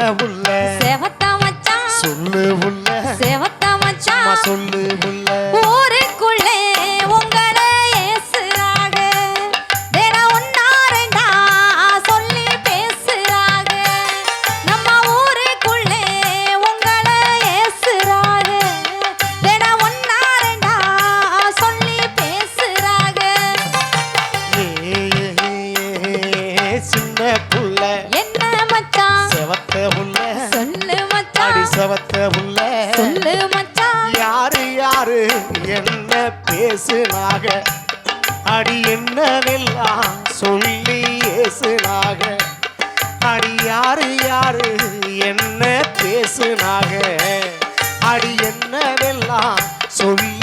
செவத்த மச்சான். சொல்லு புள்ள செவத்த மச்சான். சொல்லு புள்ள சொல்லு மச்சான் யாரு யாரு என்ன பேசுனாக? அடி என்னவெல்லாம் சொல்லி ஏசுனாக? அடி யாரு யாரு என்ன பேசுனாக? அடி என்னவெல்லாம் சொல்லி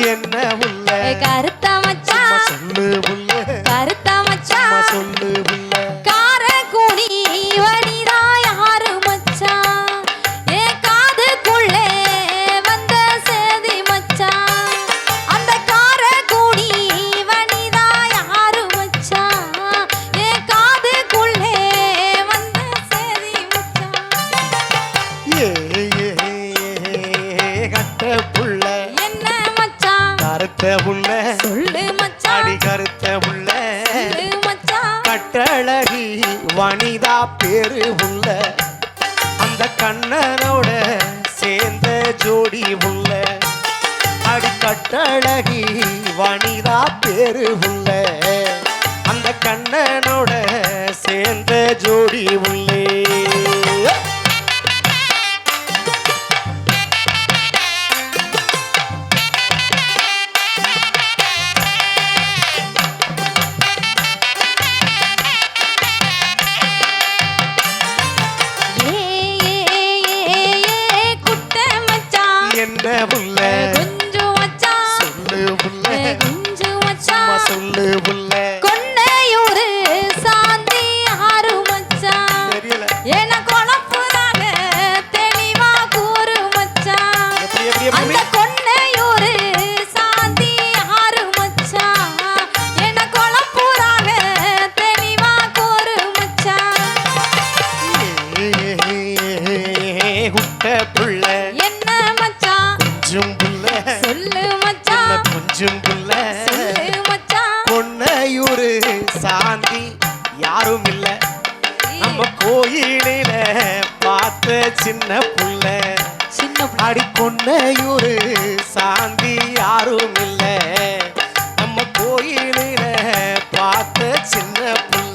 என்ன உள்ள? கருத்த மச்சான். சொல்லு கருத்த மச்சான். சொல்லு கருத்த சொல்லு அடி கருத்த மச்சான் கட்டழகி வனிதா பேரு புள்ள அந்த கண்ணனோட சேர்ந்த ஜோடி புள்ள அடி கட்டழகி வனிதா பேரு புள்ள அந்த கண்ணனோட சேர்ந்த ஜோடி உள்ளே. குட்ட புள்ள. என்ன மச்சான் கொஞ்சம் புள்ள சொல்லு மச்சான் கொஞ்சம் புள்ள சொல்லு மச்சான் கொன்னையூரு சாந்தி யாரும் இல்ல நம்ம கோயிலில பார்த்த சின்ன புள்ள. சின்ன. அடி கொன்னையூரு சாந்தி யாரும் இல்ல நம்ம கோயிலில பார்த்த சின்ன புள்ளே.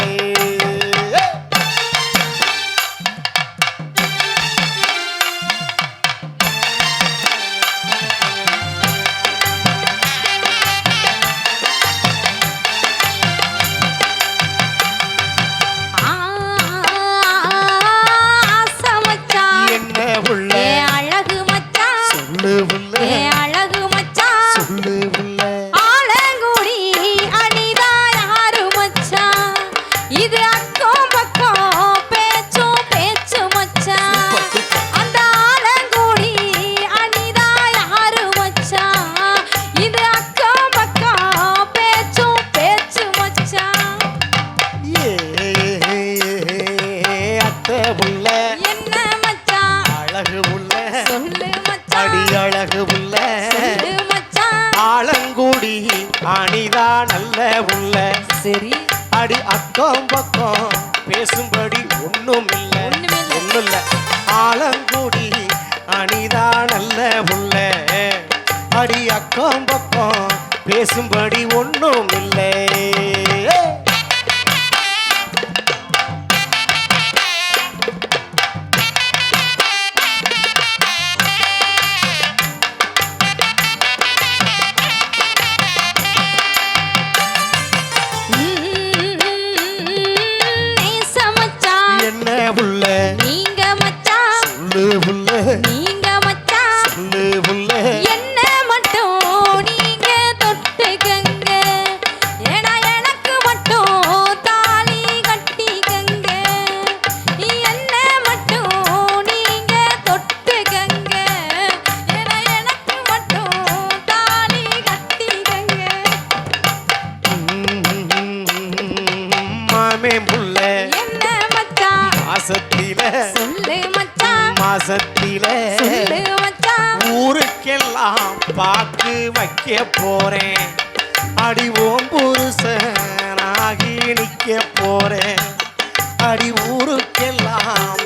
மச்சான். அக்கம் பக்கம் பேசும்படி ஒண்ணும் இல்ல. ஒண்ணும் இல்ல ஆலங்குடி அணிதா நல்ல புள்ள அடி அக்கம் பக்கம் பேசும்படி ஒண்ணும் இல்லை சொல்லு மச்சான் மாசத்தில சொல்லு மச்சான் ஊருக்கெல்லாம் பாக்கு வைக்க போறேன். அடி ஓம் புருஷனாகி நிக்க போறேன். அடி ஊருக்கெல்லாம்